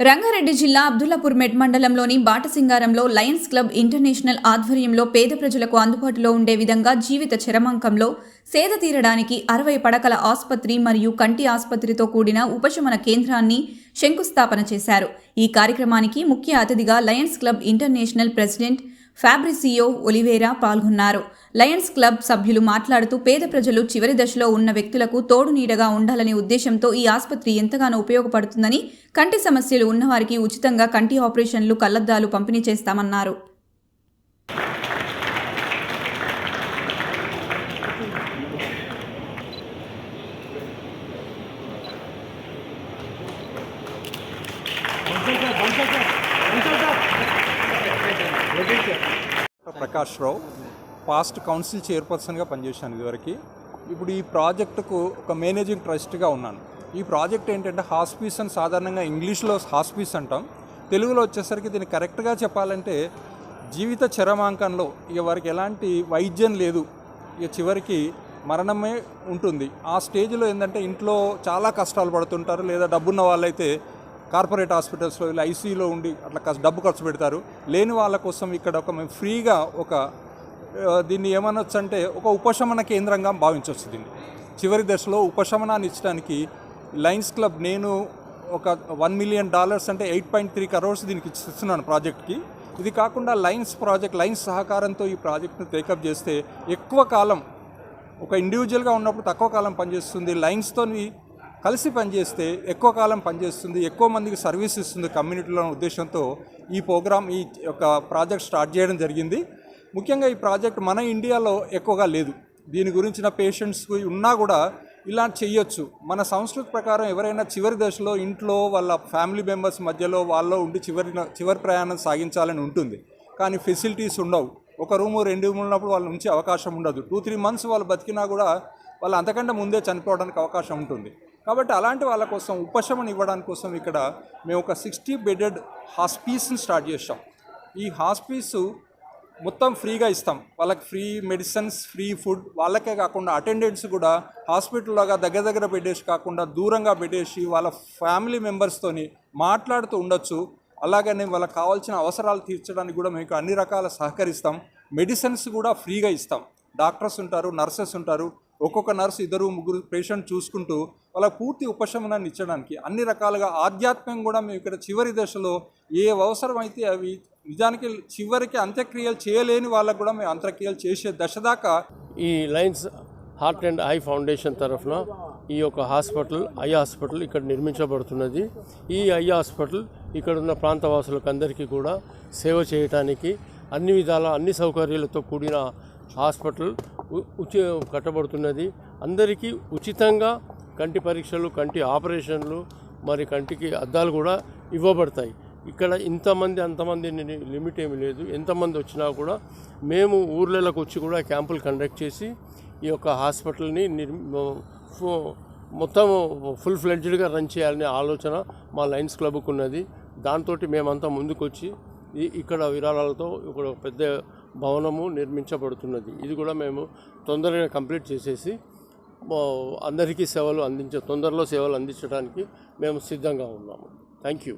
రంగారెడ్డి జిల్లా అబ్దుల్లాపూర్ మెట్ మండలంలోని బాటసింగారంలో Lions club international ఆధ్వర్యంలో పేద ప్రజలకు అందుబాటులో ఉండే విధంగా జీవిత చరమాంకంలో సేద తీరడానికి అరవై పడకల ఆసుపత్రి మరియు కంటి ఆసుపత్రితో కూడిన ఉపశమన కేంద్రాన్ని శంకుస్థాపన చేశారు. ఈ కార్యక్రమానికి ముఖ్య అతిథిగా lions club international president Fabricio Oliveira పాల్గొన్నారు. లయన్స్ క్లబ్ సభ్యులు మాట్లాడుతూ పేద ప్రజలు చివరి దశలో ఉన్న వ్యక్తులకు తోడు నీడగా ఉండాలనే ఉద్దేశంతో ఈ ఆసుపత్రి ఎంతగానో ఉపయోగపడుతుందని కంటి సమస్యలు ఉన్నవారికి ఉచితంగా కంటి ఆపరేషన్లు కళ్ళద్దాలు పంపిణీ చేస్తామన్నారు. ప్రకాష్ రావు పాస్ట్ కౌన్సిల్ చైర్పర్సన్గా పనిచేశాను ఇదివరకు. ఇప్పుడు ఈ ప్రాజెక్టుకు ఒక మేనేజింగ్ ట్రస్ట్గా ఉన్నాను. ఈ ప్రాజెక్ట్ ఏంటంటే హాస్పీస్ అని సాధారణంగా ఇంగ్లీష్లో హాస్పీస్ అంటాం. తెలుగులో వచ్చేసరికి దీన్ని కరెక్ట్గా చెప్పాలంటే జీవిత చరమాంకంలో ఇక వారికి ఎలాంటి వైద్యం లేదు. ఇక చివరికి మరణమే ఉంటుంది. ఆ స్టేజ్లో ఏంటంటే ఇంట్లో చాలా కష్టాలు పడుతుంటారు లేదా డబ్బున్న వాళ్ళైతే కార్పొరేట్ హాస్పిటల్స్లో ఇలా ఐసీయూలో ఉండి అట్లా కష్ట- డబ్బు ఖర్చు పెడతారు. లేని వాళ్ళ కోసం ఇక్కడ ఒక మేము ఫ్రీగా ఒక దీన్ని ఏమనొచ్చు అంటే ఒక ఉపశమన కేంద్రంగా భావించవచ్చు దీన్ని. చివరి దశలో ఉపశమనాన్ని ఇచ్చడానికి లయన్స్ క్లబ్ నేను ఒక వన్ మిలియన్ డాలర్స్ అంటే ఎయిట్ పాయింట్ త్రీ కరోర్స్ దీనికి ఇస్తున్నాను ప్రాజెక్ట్కి. ఇది కాకుండా లైన్స్ ప్రాజెక్ట్ లైన్స్ సహకారంతో ఈ ప్రాజెక్ట్ను టేకప్ చేస్తే ఎక్కువ కాలం ఒక ఇండివిజువల్గా ఉన్నప్పుడు తక్కువ కాలం పనిచేస్తుంది. లైన్స్తో కలిసి పనిచేస్తే ఎక్కువ కాలం పనిచేస్తుంది ఎక్కువ మందికి సర్వీస్ ఇస్తుంది కమ్యూనిటీలో ఉద్దేశంతో ఈ ప్రోగ్రామ్ ఈ యొక్క ప్రాజెక్ట్ స్టార్ట్ చేయడం జరిగింది. ముఖ్యంగా ఈ ప్రాజెక్ట్ మన ఇండియాలో ఎక్కువగా లేదు. దీని గురించిన పేషెంట్స్ ఉన్నా కూడా ఇలా చేయొచ్చు. మన సంస్కృతి ప్రకారం ఎవరైనా చివరి దశలో ఇంట్లో వాళ్ళ ఫ్యామిలీ మెంబర్స్ మధ్యలో వాళ్ళలో ఉండి చివరి చివరి ప్రయాణం సాగించాలని ఉంటుంది. కానీ ఫెసిలిటీస్ ఉండవు. ఒక రూము రెండు రూములు ఉన్నప్పుడు వాళ్ళ నుంచి అవకాశం ఉండదు. టూ త్రీ మంత్స్ వాళ్ళు బతికినా కూడా వాళ్ళు అంతకంటే ముందే చనిపోవడానికి అవకాశం ఉంటుంది. కాబట్టి అలాంటి వాళ్ళ కోసం ఉపశమనం ఇవ్వడానికి కోసం ఇక్కడ మేము ఒక సిక్స్టీ బెడెడ్ హాస్పీస్ని స్టార్ట్ చేసాం ఈ హాస్పీసు మొత్తం ఫ్రీగా ఇస్తాం. వాళ్ళకి ఫ్రీ మెడిసిన్స్ ఫ్రీ ఫుడ్ వాళ్ళకే కాకుండా అటెండెంట్స్ కూడా హాస్పిటల్లోగా దగ్గర దగ్గర పెట్టేసి కాకుండా దూరంగా పెట్టేసి వాళ్ళ ఫ్యామిలీ మెంబర్స్తోని మాట్లాడుతూ ఉండొచ్చు. అలాగనే వాళ్ళకి కావాల్సిన అవసరాలు తీర్చడానికి కూడా మీకు అన్ని రకాల సహకరిస్తాం. మెడిసిన్స్ కూడా ఫ్రీగా ఇస్తాం. డాక్టర్స్ ఉంటారు నర్సెస్ ఉంటారు. ఒక్కొక్క నర్సు ఇద్దరు ముగ్గురు పేషెంట్ చూసుకుంటూ వాళ్ళకి పూర్తి ఉపశమనాన్ని ఇచ్చడానికి అన్ని రకాలుగా ఆధ్యాత్మికంగా కూడా మేము ఇక్కడ చివరి దశలో ఏ అవసరమైతే అవి నిజానికి చివరికి అంత్యక్రియలు చేయలేని వాళ్ళకు కూడా మేము అంత్యక్రియలు చేసే దశ దాకా ఈ Lions heart and eye foundation తరఫున ఈ యొక్క హాస్పిటల్ ఐ హాస్పిటల్ ఇక్కడ నిర్మించబడుతున్నది. ఈ ఐ హాస్పిటల్ ఇక్కడ ఉన్న ప్రాంతవాసులకు అందరికీ కూడా సేవ చేయటానికి అన్ని విధాల అన్ని సౌకర్యాలతో కూడిన హాస్పిటల్ ఉచి కట్టబడుతున్నది. అందరికీ ఉచితంగా కంటి పరీక్షలు కంటి ఆపరేషన్లు మరి కంటికి అద్దాలు కూడా ఇవ్వబడతాయి. ఇక్కడ ఇంతమంది అంతమంది లిమిట్ ఏమి లేదు. ఎంతమంది వచ్చినా కూడా మేము ఊర్లలోకి వచ్చి కూడా క్యాంపులు కండక్ట్ చేసి ఈ యొక్క హాస్పిటల్ని మొత్తం ఫుల్ ఫ్లెడ్జ్డ్గా రన్ చేయాలనే ఆలోచన మా లయన్స్ క్లబ్కు ఉన్నది. దాంతో మేమంతా ముందుకొచ్చి ఇక్కడ విరాళాలతో ఇక్కడ ఒక పెద్ద భవనము నిర్మించబడుతున్నది. ఇది కూడా మేము తొందరగా కంప్లీట్ చేసేసి అందరికీ సేవలు అందించే తొందరలో సేవలు అందించడానికి మేము సిద్ధంగా ఉన్నాము. Thank you.